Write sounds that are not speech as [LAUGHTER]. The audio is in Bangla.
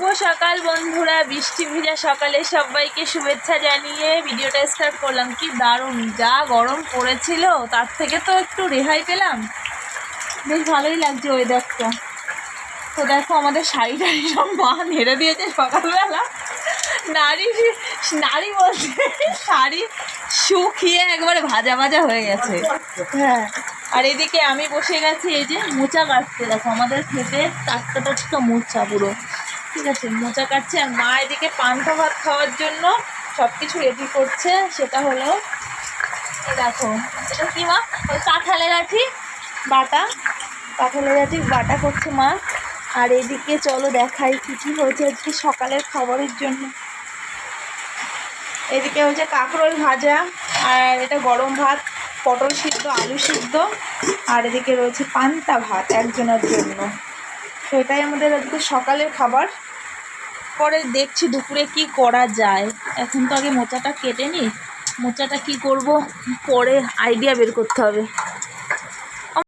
শুভ সকাল বন্ধুরা, বৃষ্টি ভিজা সকালে সবাইকে শুভেচ্ছা জানিয়ে ভিডিওটা স্টার্ট করলাম। কি দারুণ, যা গরম পড়েছিল, তার থেকে তো একটু রেহাই পেলাম। বেশ ভালোই লাগছে দেখো তো দেখো, আমাদের শাড়ি টাড়ি [LAUGHS] সব মা নেড়ে দিয়েছে সকালবেলা। নারী [LAUGHS] নারী বলতে [LAUGHS] শাড়ি শুকিয়ে একবারে ভাজা ভাজা হয়ে গেছে। হ্যাঁ আর এদিকে আমি বসে গেছি, এই যে মোচা কাটতে। দেখো, আমাদের খেতে টাটকা টাটকা মোচা পুরো। ঠিক আছে মোচা কাটছে আর মা এদিকে পান্তা ভাত খাওয়ার জন্য সব কিছু রেডি করছে, সেটা হলো দেখো, এটা কি মা? ওই কাঁঠালের আঠি, বাটা, কাঁঠালের আঠি, বাটা করছে মা। আর এদিকে চলো দেখাই কী কী হয়েছে আজকে সকালের খাবারের জন্য। এদিকে হচ্ছে কাঁকরোল ভাজা, আর এটা গরম ভাত, পটল সিদ্ধ, আলু সিদ্ধ, আর এদিকে রয়েছে পান্তা ভাত একজনের জন্য। তো এটাই আমাদের আজকে সকালের খাবার। পরে দেখছি দুপুরে কি করা যায়। এখন তো আগে মোচাটা কেটে নিই। মোচাটা কি করব? পরে আইডিয়া বের করতে হবে।